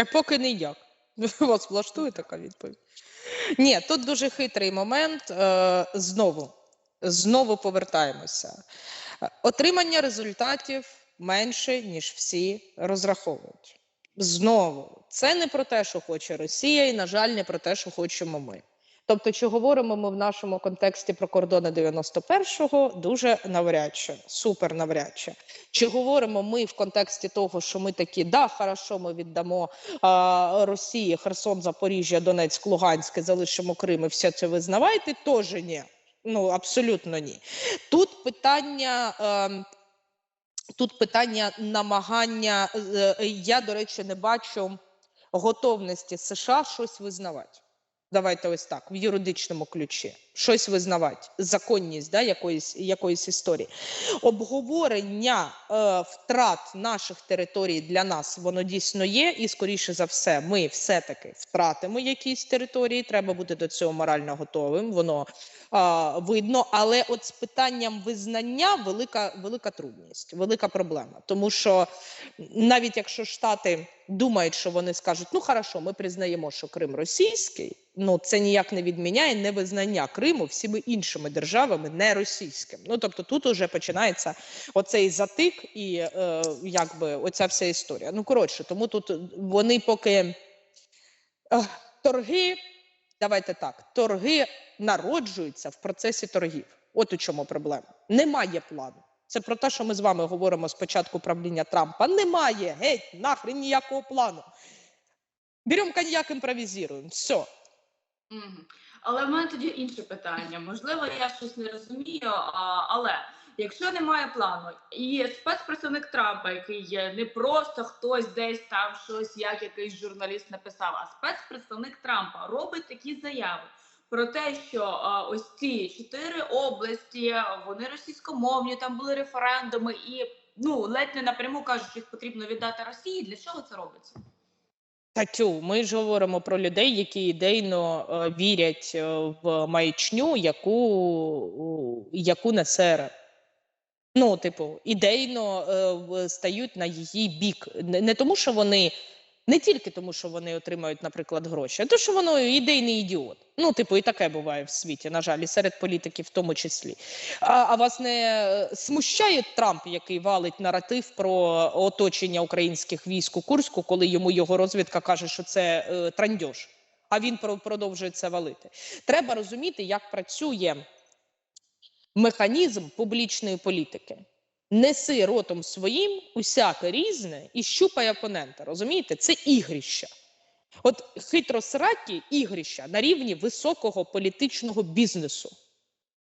Та поки ніяк. Вас влаштує така відповідь? Ні, тут дуже хитрий момент. Е, знову, знову повертаємося. Отримання результатів менше, ніж всі розраховують. Знову, це не про те, що хоче Росія, і, на жаль, не про те, що хочемо ми. Тобто, чи говоримо ми в нашому контексті про кордони 91-го, дуже навряд чи, супер навряд чи. Чи говоримо ми в контексті того, що ми такі, да, хорошо, ми віддамо а, Росії Херсон, Запоріжжя, Донецьк, Луганськ, залишимо Крим і все це визнавайте? Теж ні. Ну абсолютно ні. Тут питання. ем, Тут питання намагання. е, е, Я, до речі, не бачу готовності США щось визнавати. Давайте ось так, в юридичному ключі, щось визнавати, законність да, якоїсь, якоїсь історії. Обговорення е, втрат наших територій для нас воно дійсно є, і скоріше за все, ми все-таки втратимо якісь території. Треба бути до цього морально готовим. Воно а, видно. Але от з питанням визнання велика, велика трудність, велика проблема. Тому що навіть якщо Штати думають, що вони скажуть, ну хорошо, ми признаємо, що Крим російський. Ну це ніяк не відміняє невизнання Криму всіми іншими державами, не російським. Ну тобто тут уже починається оцей затик і е, якби оця вся історія. Ну коротше, тому тут вони поки е, торги, давайте так, торги народжуються в процесі торгів. От у чому проблема. Немає плану. Це про те, що ми з вами говоримо з початку правління Трампа. Немає геть нахрен ніякого плану. Беремо коньяк, імпровізуємо. Все. Але в мене тоді інше питання. Можливо, я щось не розумію, але якщо немає плану, і спецпредставник Трампа, який є не просто хтось десь там щось, як якийсь журналіст написав, а спецпредставник Трампа робить такі заяви. Про те, що а, ось ці чотири області вони російськомовні, там були референдуми, і ну ледь не напряму кажуть, їх потрібно віддати Росії. Для чого це робиться? Та тю, ми ж говоримо про людей, які ідейно е, вірять е, в маячню, яку, яку несе РФ. Ну, типу, ідейно е, стають на її бік. Не тому, що вони. Не тільки тому, що вони отримають, наприклад, гроші, а тому, що воно ідейний ідіот. Ну, типу, і таке буває в світі, на жаль, і серед політиків в тому числі. А, а вас не е, смущає Трамп, який валить наратив про оточення українських військ у Курську, коли йому його розвідка каже, що це е, трандьош, а він про- продовжує це валити. Треба розуміти, як працює механізм публічної політики. Неси ротом своїм усяке різне і щупай опонента. Розумієте? Це ігрища. От хитросракі ігрища на рівні високого політичного бізнесу.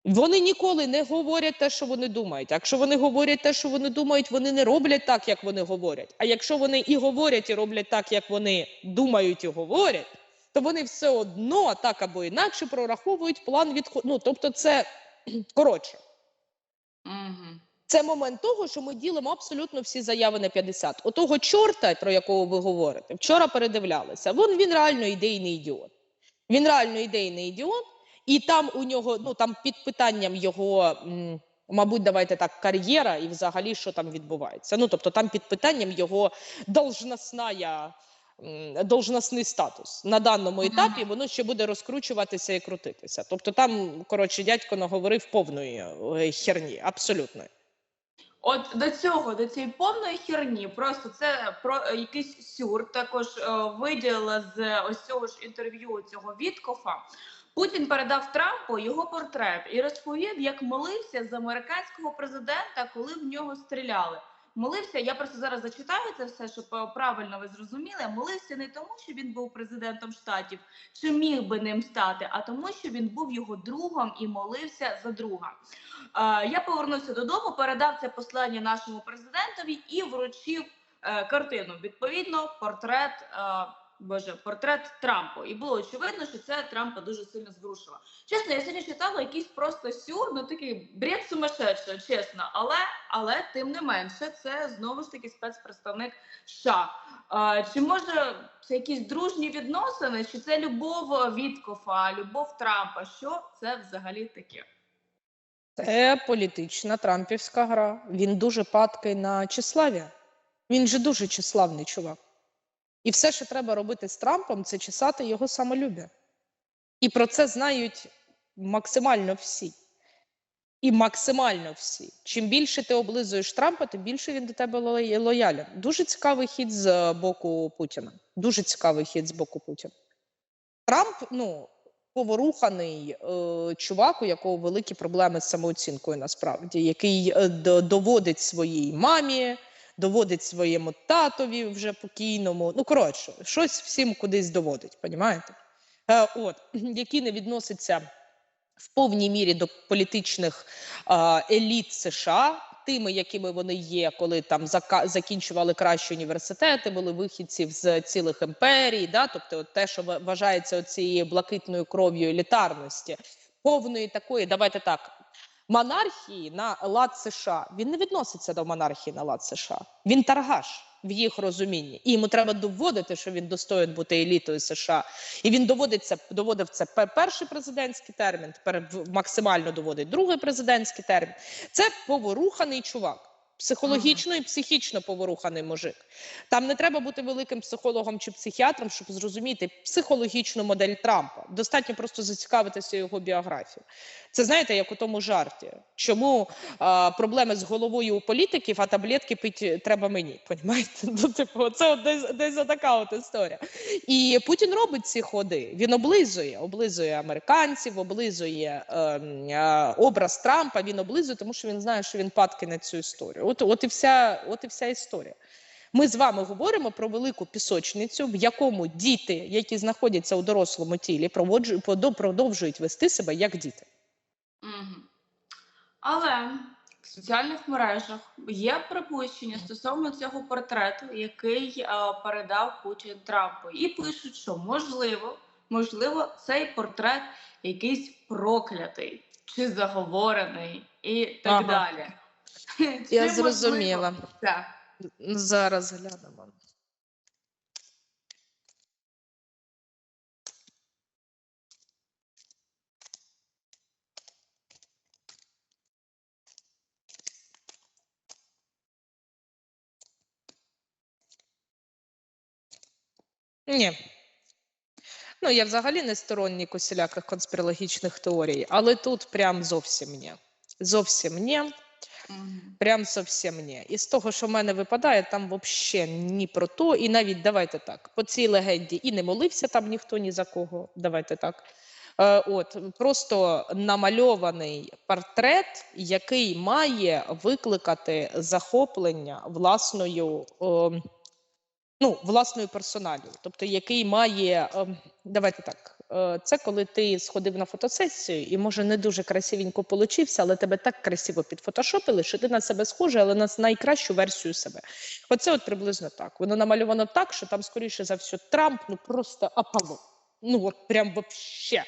Вони ніколи не говорять те, що вони думають. Якщо вони говорять те, що вони думають, вони не роблять так, як вони говорять. А якщо вони і говорять, і роблять так, як вони думають і говорять, то вони все одно так або інакше прораховують план відходу. Ну, тобто, це коротше. Угу. Це момент того, що ми ділимо абсолютно всі заяви на 50. Отого чорта, про якого ви говорите, вчора передивлялися. Він, він реально ідейний ідіот. Він реально ідейний ідіот, і там у нього, ну там під питанням його, мабуть, давайте так, кар'єра і взагалі що там відбувається. Ну тобто, там під питанням його должностная, должностний статус на даному етапі. Воно ще буде розкручуватися і крутитися. Тобто, там коротше дядько наговорив повної е, херні, абсолютно. От до цього, до цієї повної херні, просто це про якийсь сюр. Також е, виділила з ось цього ж інтерв'ю цього Віткофа. Путін передав Трампу його портрет і розповів, як молився з американського президента, коли в нього стріляли. Молився, я просто зараз зачитаю це все, щоб е, правильно ви зрозуміли. Молився не тому, що він був президентом штатів, чи міг би ним стати, а тому, що він був його другом і молився за друга. Е, Я повернувся додому, передав це послання нашому президентові і вручив е, картину. Відповідно, портрет. Боже, портрет Трампа. І було очевидно, що це Трампа дуже сильно зворушило. Чесно, я сьогодні читала якийсь просто сюр, ну такий бред сумасшедший, чесно. Але, але тим не менше, це знову ж таки спецпредставник США. Е, чи може це якісь дружні відносини, чи це любов Віткофа, любов Трампа? Що це взагалі таке? Це політична трампівська гра. Він дуже падкий на числаві. Він же дуже числавний чувак. І все, що треба робити з Трампом, це чесати його самолюбя. І про це знають максимально всі. І максимально всі. Чим більше ти облизуєш Трампа, тим більше він до тебе лоя- лоялен. Дуже цікавий хід з боку Путіна. Дуже цікавий хід з боку Путіна. Трамп, ну, поворуханий е, чувак, у якого великі проблеми з самооцінкою, насправді, який е, доводить своїй мамі, доводить своєму татові вже покійному. Ну, коротше, щось всім кудись доводить, понімаєте? Е, от, який не відноситься в повній мірі до політичних еліт США, тими, якими вони є, коли там закінчували кращі університети, були вихідців з цілих імперій, да? тобто от те, що вважається цією блакитною кров'ю елітарності, повної такої, давайте так. Монархії на лад США він не відноситься до монархії на лад США. Він таргаш в їх розумінні, і йому треба доводити, що він достоїн бути елітою США. І він доводиться доводив це перший президентський термін, тепер максимально доводить другий президентський термін. Це поворуханий чувак. Психологічно і психічно поворуханий мужик. Там не треба бути великим психологом чи психіатром, щоб зрозуміти психологічну модель Трампа. Достатньо просто зацікавитися його біографією. Це знаєте, як у тому жарті. Чому а, проблеми з головою у політиків, а таблетки пити треба мені? Понімаєте? Ну, типу, це от десь, десь така от історія. І Путін робить ці ходи. Він облизує, облизує американців, облизує ем, е, образ Трампа. Він облизує, тому що він знає, що він падки на цю історію. От, от і вся, от і вся історія. Ми з вами говоримо про велику пісочницю, в якому діти, які знаходяться у дорослому тілі, продовжують вести себе як діти. Але в соціальних мережах є припущення стосовно цього портрету, який е, передав Путін Трампу, і пишуть, що можливо, можливо, цей портрет якийсь проклятий чи заговорений, і так Ага. далі. Я зрозуміла. це? Зараз глянемо. Ні. Ну, я взагалі не сторонник усіляких конспірологічних теорій, але тут прям зовсім ні. Зовсім ні. Прям зовсім ні. І з того, що в мене випадає, там взагалі ні про то. І навіть давайте так, по цій легенді і не молився там ніхто ні за кого. Давайте так. Е, от просто намальований портрет, який має викликати захоплення власною. ем, Ну, власною персоналію, тобто який має, ем, давайте так, е, це коли ти сходив на фотосесію і може не дуже красивенько получився, але тебе так красиво підфотошопили, що ти на себе схожий, але на найкращу версію себе. Оце от приблизно так. Воно намальовано так, що там, скоріше за все, Трамп, ну просто апало. Ну от прям вообще.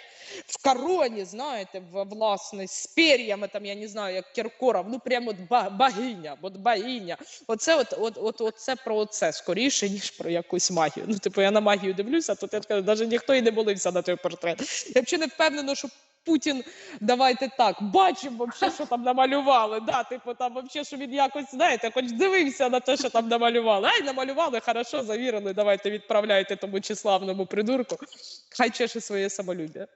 В короні, знаєте, в, власне, з пер'ями, там, я не знаю, як Кіркоров, ну прям от богиня, от богиня. Оце от, от, от, от це про це скоріше, ніж про якусь магію. Ну, типу, я на магію дивлюся, тут я кажу, навіть ніхто і не молився на той портрет. Я взагалі не впевнена, що Путін, давайте так, вообще, що там намалювали. Да, типу, там вообще, що він якось, знаєте, хоч дивився на те, що там намалювали. Ай, намалювали, хорошо, завірили, давайте відправляйте тому числавному придурку. Хай чеше своє самолюбя.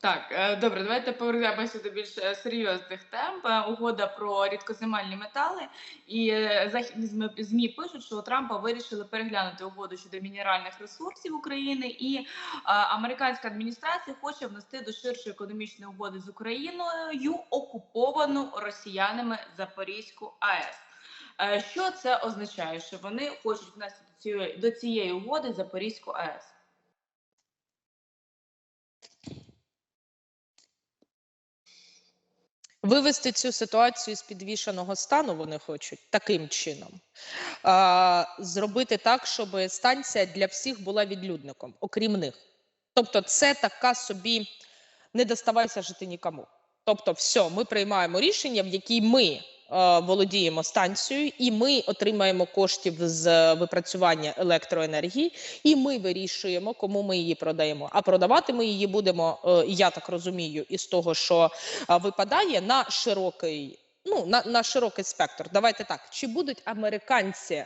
Так, е, добре, давайте повернемося до більш е, серйозних тем. Е, Угода про рідкоземельні метали. І західні ЗМІ, пишуть, що у Трампа вирішили переглянути угоду щодо мінеральних ресурсів України, і американська адміністрація хоче внести до ширшої економічної угоди з Україною окуповану росіянами Запорізьку АЕС. Що це означає? Що вони хочуть внести до цієї, до цієї угоди Запорізьку АЕС? Вивести цю ситуацію з підвішеного стану вони хочуть таким чином. А, зробити так, щоб станція для всіх була відлюдником, окрім них. Тобто, це така собі не доставайся жити нікому. Тобто, все, ми приймаємо рішення, в якій ми володіємо станцією, і ми отримаємо коштів з випрацювання електроенергії, і ми вирішуємо, кому ми її продаємо. А продавати ми її будемо, е, я так розумію, із того, що е, випадає на широкий, ну на, на широкий спектр. Давайте так. Чи будуть американці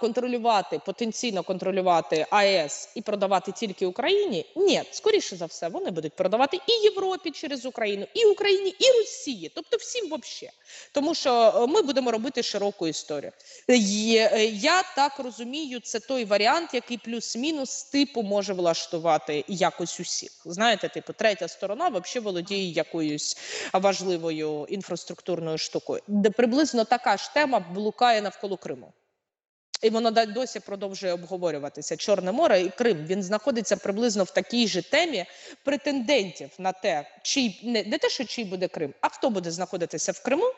контролювати, потенційно контролювати АЕС і продавати тільки Україні. Ні, скоріше за все, вони будуть продавати і Європі через Україну, і Україні, і Росії, тобто всім вообще. Тому що е, ми будемо робити широку історію. Е, Я так розумію, це той варіант, який плюс-мінус типу може влаштувати якось усіх. Знаєте, типу, третя сторона взагалі володіє якоюсь важливою інфраструктурною штукою, де приблизно така ж тема блукає навколо Криму. І воно досі продовжує обговорюватися. Чорне море і Крим. Він знаходиться приблизно в такій же темі претендентів на те, чий не, не те, що чий буде Крим, а хто буде знаходитися в Криму,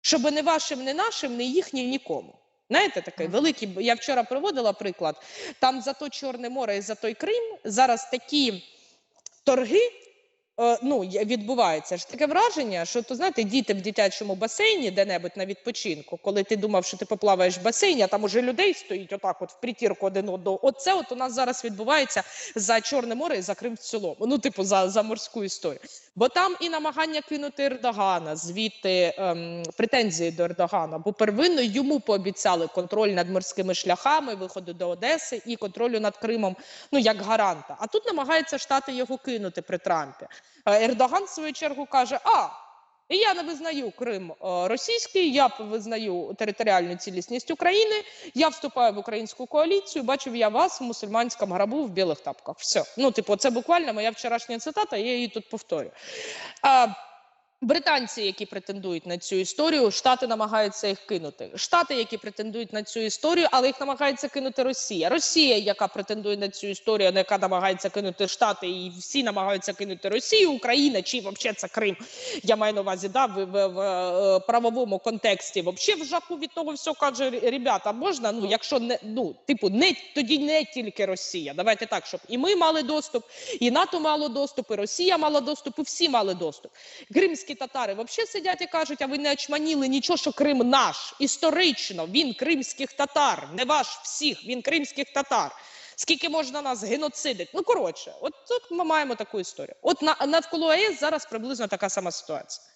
щоб не вашим, не нашим, не їхнім, нікому. Знаєте, такий великий. Я вчора приводила приклад. Там за то Чорне море і за той Крим зараз такі торги. Е, Ну, відбувається ж таке враження, що то знаєте, діти в дитячому басейні, де-небудь на відпочинку, коли ти думав, що ти поплаваєш в басейні, а там уже людей стоїть отак, от в притірку один одного. Оце от у нас зараз відбувається за Чорне море і за Крим в цілому. Ну, типу, за, за морську історію. Бо там і намагання кинути Ердогана, звідти ем, претензії до Ердогана, бо первинно йому пообіцяли контроль над морськими шляхами, виходу до Одеси і контролю над Кримом, ну як гаранта. А тут намагаються штати його кинути при Трампі. Е, Ердоган в свою чергу каже: А. І я не визнаю Крим е, російський, я визнаю територіальну цілісність України. Я вступаю в українську коаліцію. Бачив я вас в мусульманському грабу в білих тапках. Все. Ну, типу, це буквально моя вчорашня цитата, я її тут повторю. Британці, які претендують на цю історію, штати намагаються їх кинути. Штати, які претендують на цю історію, але їх намагається кинути Росія. Росія, яка претендує на цю історію, на яка намагається кинути Штати, і всі намагаються кинути Росію, Україна чи взагалі це Крим. Я маю на увазі, да, в, в, в е, правовому контексті. Взагалі в жаху від того все каже, ребята, можна, ну якщо не ну, типу, не тоді не тільки Росія. Давайте так, щоб і ми мали доступ, і НАТО мало доступ, і Росія мала доступ, і всі мали доступ. Кримські татари взагалі сидять і кажуть, а ви не очманіли нічого, що Крим наш. Історично він кримських татар, не ваш всіх, він кримських татар. Скільки можна нас геноцидити? Ну коротше, от тут ми маємо таку історію. От на навколо АЕС зараз приблизно така сама ситуація.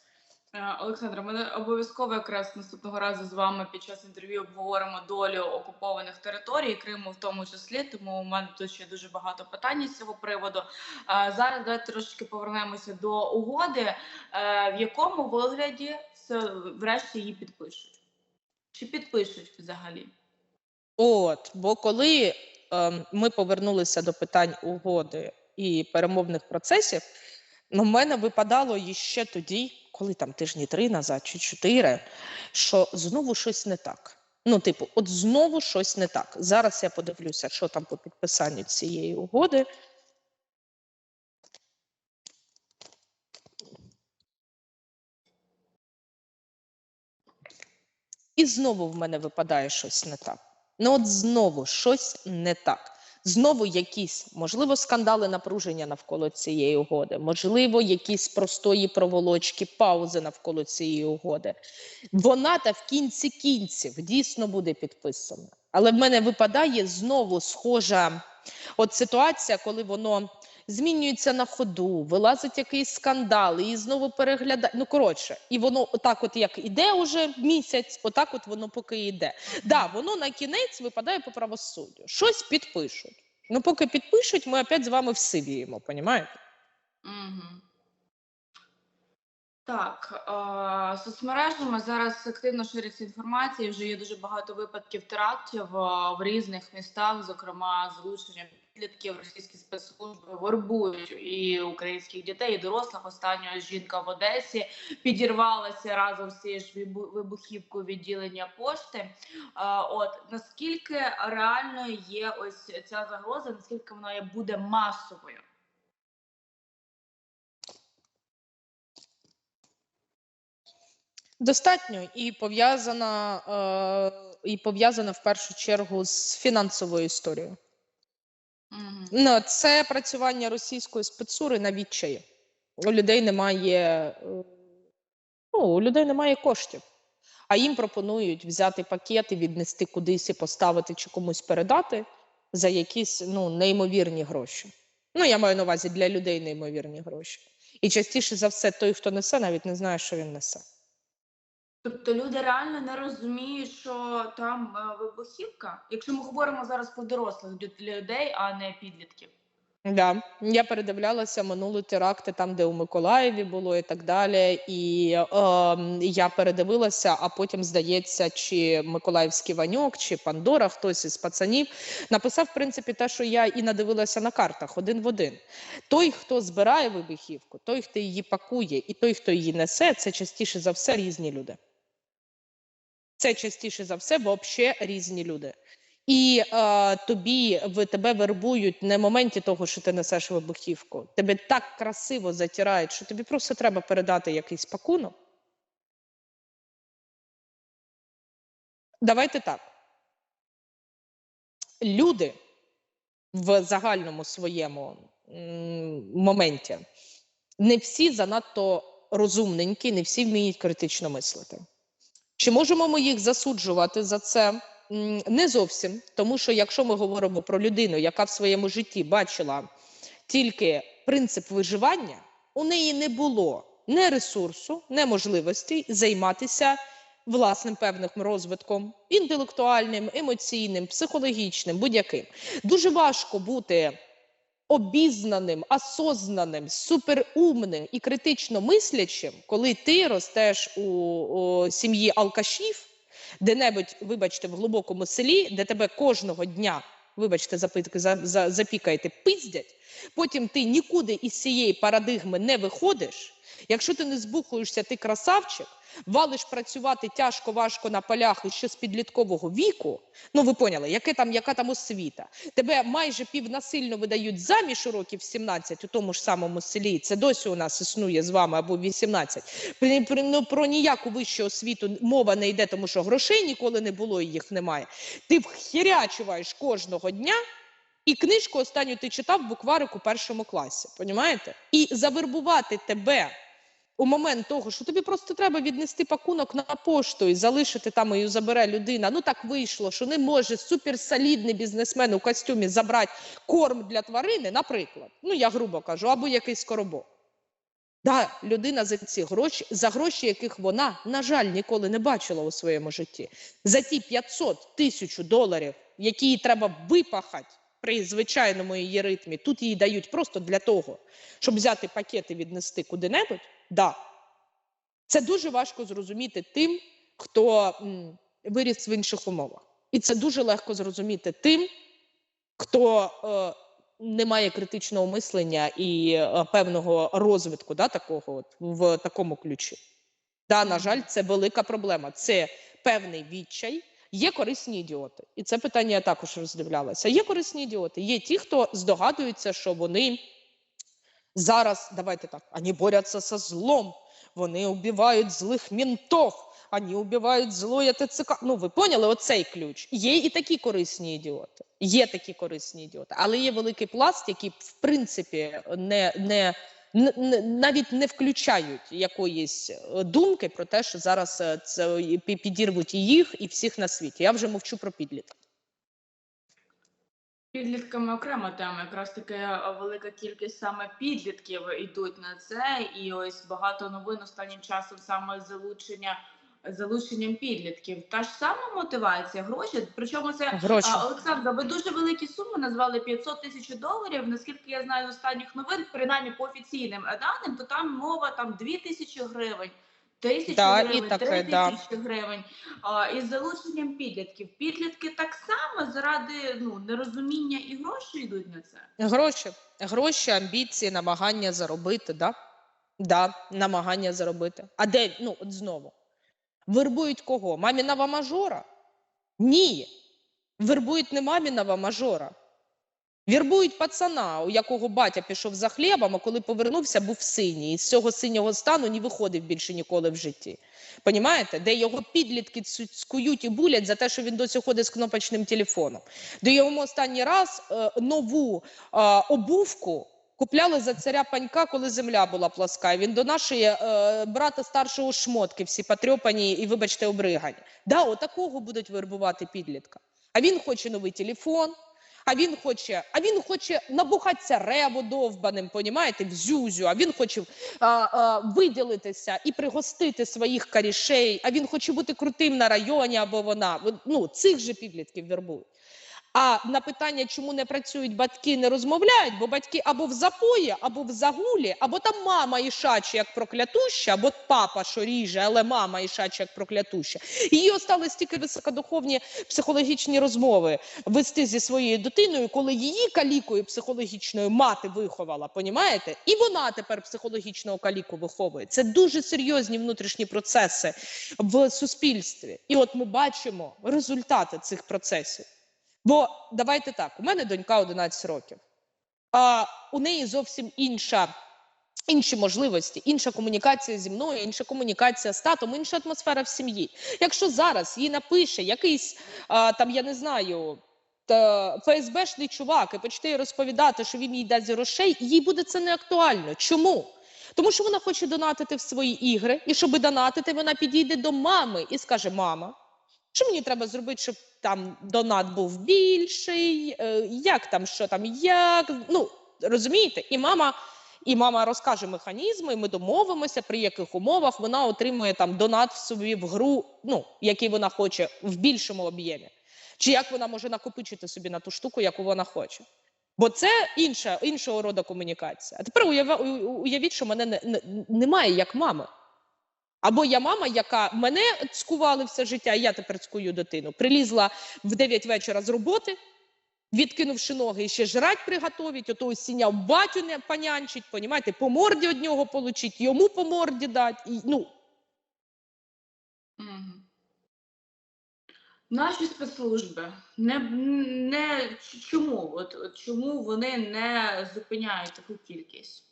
Е, Олександра, ми обов'язково якраз наступного разу з вами під час інтерв'ю обговоримо долю окупованих територій, Криму в тому числі. Тому у мене тут ще дуже багато питань з цього приводу. Е, Зараз давайте трошки повернемося до угоди, е, в якому вигляді все врешті її підпишуть. Чи підпишуть взагалі? От, бо коли ем, ми повернулися до питань угоди і перемовних процесів, в мене випадало іще тоді, коли там тижні три назад чи чотири, що знову щось не так. Ну, типу, от знову щось не так. Зараз я подивлюся, що там по підписанню цієї угоди. І знову в мене випадає щось не так. Ну, от знову щось не так. Знову якісь, можливо, скандали напруження навколо цієї угоди, можливо, якісь простої проволочки, паузи навколо цієї угоди. Вона та в кінці кінців дійсно буде підписана. Але в мене випадає знову схожа от ситуація, коли воно змінюється на ходу, вилазить якийсь скандал, і знову переглядає. Ну коротше, і воно отак, от як іде уже місяць, отак от воно поки йде. Да, воно на кінець випадає по правосуддю. Щось підпишуть. Ну, поки підпишуть, ми опять з вами всивіємо, понімаєте? Угу. Так, е, соцмережами зараз активно шириться інформація. Вже є дуже багато випадків терактів в різних містах, зокрема залученням підлітків. Російські спецслужби вербують і українських дітей, і дорослих. Остання жінка в Одесі підірвалася разом з цією ж вибухівкою відділення пошти. От наскільки реальною є ось ця загроза, наскільки вона буде масовою? Достатньо і пов'язана, е, і пов'язана в першу чергу з фінансовою історією. Угу. Це працювання російської спецури на відчаї. У людей немає, е, ну, у людей немає коштів. А їм пропонують взяти пакет і віднести кудись і поставити чи комусь передати за якісь ну, неймовірні гроші. Ну, я маю на увазі для людей неймовірні гроші. І частіше за все, той, хто несе, навіть не знає, що він несе. Тобто люди реально не розуміють, що там е, вибухівка, якщо ми говоримо зараз про дорослих лю- людей, а не підлітків. Да. Я передивлялася минулі теракти, там, де у Миколаєві було і так далі. І е, я передивилася, а потім, здається, чи Миколаївський Ваньок, чи Пандора, хтось із пацанів написав, в принципі, те, що я і надивилася на картах один в один. Той, хто збирає вибухівку, той, хто її пакує, і той, хто її несе, це частіше за все різні люди. Це частіше за все взагалі різні люди. І е, тобі в тебе вербують не в моменті того, що ти несеш вибухівку. Тебе так красиво затирають, що тобі просто треба передати якийсь пакунок. Давайте так. Люди в загальному своєму м, моменті не всі занадто розумненькі, не всі вміють критично мислити. Чи можемо ми їх засуджувати за це? Не зовсім, тому що якщо ми говоримо про людину, яка в своєму житті бачила тільки принцип виживання, у неї не було ні ресурсу, ні можливості займатися власним певним розвитком інтелектуальним, емоційним, психологічним, будь-яким. Дуже важко бути обізнаним, осознаним, суперумним і критично мислячим, коли ти ростеш у, у сім'ї алкашів, де-небудь, вибачте, в глибокому селі, де тебе кожного дня, вибачте, запитки за, за, запікаєте, пиздять. Потім ти нікуди із цієї парадигми не виходиш. Якщо ти не збухуєшся, ти красавчик, валиш працювати тяжко, важко на полях і ще з підліткового віку. Ну ви поняли, яке там, яка там освіта? Тебе майже півнасильно видають заміж у років 17 у тому ж самому селі. Це досі у нас існує з вами або 18. При, при, ну, про ніяку вищу освіту мова не йде, тому що грошей ніколи не було і їх немає. Ти вхірячуваєш кожного дня. І книжку останню ти читав в букварику першому класі, понімаєте? І завербувати тебе у момент того, що тобі просто треба віднести пакунок на пошту і залишити там і забере людина. Ну так вийшло, що не може суперсолідний бізнесмен у костюмі забрати корм для тварини, наприклад. Ну я грубо кажу, або якийсь коробок. Да, людина за ці гроші, за гроші, яких вона, на жаль, ніколи не бачила у своєму житті, за ті 500 тисяч доларів, які їй треба випахати при звичайному її ритмі, тут їй дають просто для того, щоб взяти пакет і віднести куди-небудь. Да. Це дуже важко зрозуміти тим, хто м, виріс в інших умовах. І це дуже легко зрозуміти тим, хто е, не має критичного мислення і е, певного розвитку, да, такого от, в такому ключі. Да, на жаль, це велика проблема. Це певний відчай. Є корисні ідіоти, і це питання я також роздивлялася. Є корисні ідіоти. Є ті, хто здогадується, що вони зараз, давайте так, вони борються со злом, вони убивають злих ментов, вони убивають злоє ТЦК. Ну, ви поняли оцей ключ. Є і такі корисні ідіоти. Є такі корисні ідіоти, але є великий пласт, який в принципі не, не, навіть не включають якоїсь е, думки про те, що зараз е, це підірвуть і їх, і всіх на світі. Я вже мовчу про підлітків. Підлітками окрема тема. Якраз таки е, велика кількість саме підлітків йдуть на це, і ось багато новин останнім часом саме залучення. Залученням підлітків та ж сама мотивація гроші. Причому це Гроші. а, Олександра. Ви дуже великі суми назвали 500 тисяч доларів. Наскільки я знаю з останніх новин, принаймні по офіційним даним, то там мова там 2 тисячі гривень, тисячу Да, і гривень, таке, 3 да. тисячі гривень. А, із залученням підлітків. Підлітки так само заради ну нерозуміння і гроші йдуть на це. Гроші, гроші, амбіції, намагання заробити, да? Да, намагання заробити. А де, ну, от знову. Вербують кого? Маміного мажора? Ні. Вербують не маміного мажора. Вірбують пацана, у якого батя пішов за хлібом, а коли повернувся, був синій. І з цього синього стану не виходив більше ніколи в житті. Понімаєте? Де його підлітки цкують і булять за те, що він досі ходить з кнопочним телефоном. Де йому останній раз е, нову е, обувку купляли за царя панька, коли земля була пласка. І він до нашої е, брата старшого шмотки, всі потрьопані і, вибачте, обригані. Да, отакого будуть вербувати підлітка. А він хоче новий телефон, А він хоче, а він хоче набухатися реву довбаним, понімаєте, в зюзю, а він хоче а, а, виділитися і пригостити своїх карішей, а він хоче бути крутим на районі або вона. Ну, цих же підлітків вербують. А на питання, чому не працюють батьки, не розмовляють, бо батьки або в запої, або в загулі, або там мама ішаче, як проклятуща, або папа, що ріже, але мама ішаче, як проклятуща. Їй остались тільки високодуховні психологічні розмови вести зі своєю дитиною, коли її калікою психологічною мати виховала, понімаєте? І вона тепер психологічного каліку виховує. Це дуже серйозні внутрішні процеси в суспільстві. І от ми бачимо результати цих процесів. Бо давайте так: у мене донька 11 років, а у неї зовсім інша. Інші можливості, інша комунікація зі мною, інша комунікація з татом, інша атмосфера в сім'ї. Якщо зараз їй напише якийсь а, там, я не знаю, та, ФСБшний чувак і почне розповідати, що він їй дасть грошей, їй буде це не актуально. Чому? Тому що вона хоче донатити в свої ігри, і щоб донатити, вона підійде до мами і скаже: Мама, що мені треба зробити, щоб там донат був більший, е, як там, що там, як. Ну, розумієте? І мама, і мама розкаже механізми, ми домовимося, при яких умовах вона отримує там донат в собі в гру, ну, який вона хоче в більшому об'ємі. Чи як вона може накопичити собі на ту штуку, яку вона хоче. Бо це інша, іншого роду комунікація. А тепер уявіть, що мене не, не, немає як мами. Або я мама, яка мене цькували все життя, і я тепер цькую дитину. Прилізла в 9 вечора з роботи, відкинувши ноги, і ще жрать приготовить, ото ось сіняв батю не панянчить, понімаєте, по морді од нього получить, йому по морді дать. І, ну. Наші спецслужби не, не чому? От, от чому вони не зупиняють таку кількість?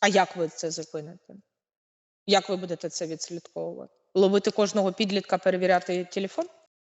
а як ви це зупините? Як ви будете це відслідковувати? Ловити кожного підлітка, перевіряти телефон?